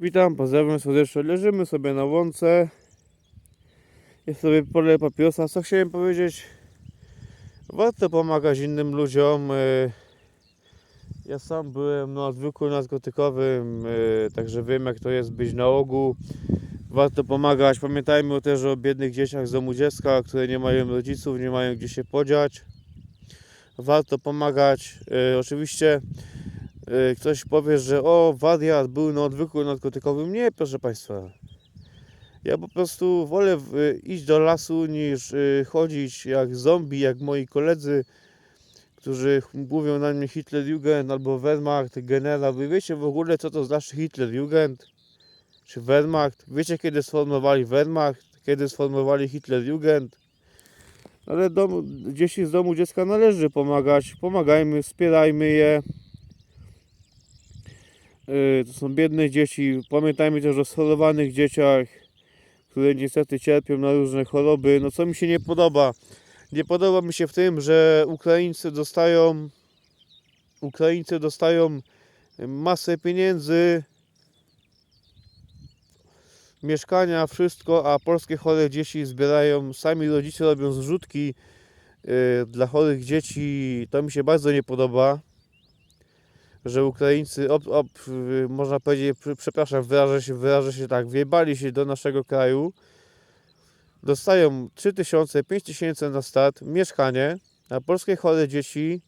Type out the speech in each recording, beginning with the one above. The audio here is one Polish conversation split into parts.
Witam, pozdrawiam serdecznie. Leżymy sobie na łące. Jest sobie pole papierosa. Co chciałem powiedzieć? Warto pomagać innym ludziom. e, Ja sam byłem na odwyku narkotykowym, e, także wiem jak to jest być na ogół. Warto pomagać. Pamiętajmy też o biednych dzieciach z domu dziecka, które nie mają rodziców, nie mają gdzie się podziać. Warto pomagać. E, Oczywiście ktoś powie, że o, wariat był na odwyku narkotykowym. Nie, proszę Państwa. Ja po prostu wolę w- iść do lasu niż y, chodzić jak zombie, jak moi koledzy, którzy mówią na mnie Hitlerjugend albo Wehrmacht, generał. Wy wiecie w ogóle, co to znaczy Hitlerjugend? Czy Wehrmacht? Wiecie, kiedy sformowali Wehrmacht? Kiedy sformowali Hitlerjugend? Ale domu, dzieci z domu dziecka należy pomagać. Pomagajmy, wspierajmy je. Y, To są biedne dzieci. Pamiętajmy też o schorowanych dzieciach, które niestety cierpią na różne choroby. No co mi się nie podoba? Nie podoba mi się w tym, że Ukraińcy dostają Ukraińcy dostają masę pieniędzy, mieszkania, wszystko, a polskie chore dzieci zbierają, sami rodzice robią zrzutki y, dla chorych dzieci. To mi się bardzo nie podoba że Ukraińcy, op, op, y, można powiedzieć, pr- przepraszam, wyrażę się, wyrażę się tak, wjebali się do naszego kraju, dostają 3000, 5000 na start, mieszkanie, a polskie chore dzieci,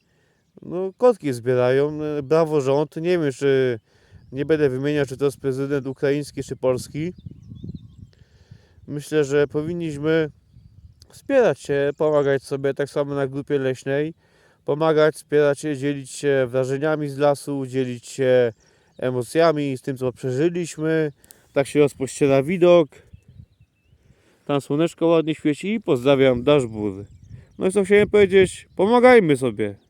no kotki zbierają, y, brawo rząd, nie wiem, czy nie będę wymieniał, czy to jest prezydent ukraiński, czy polski. Myślę, że powinniśmy wspierać się, pomagać sobie, tak samo na grupie leśnej pomagać, wspierać się, dzielić się wrażeniami z lasu, dzielić się emocjami z tym, co przeżyliśmy. Tak się rozpościera widok. Tam słoneczko ładnie świeci i pozdrawiam Daszbur. No i co chciałem powiedzieć, pomagajmy sobie.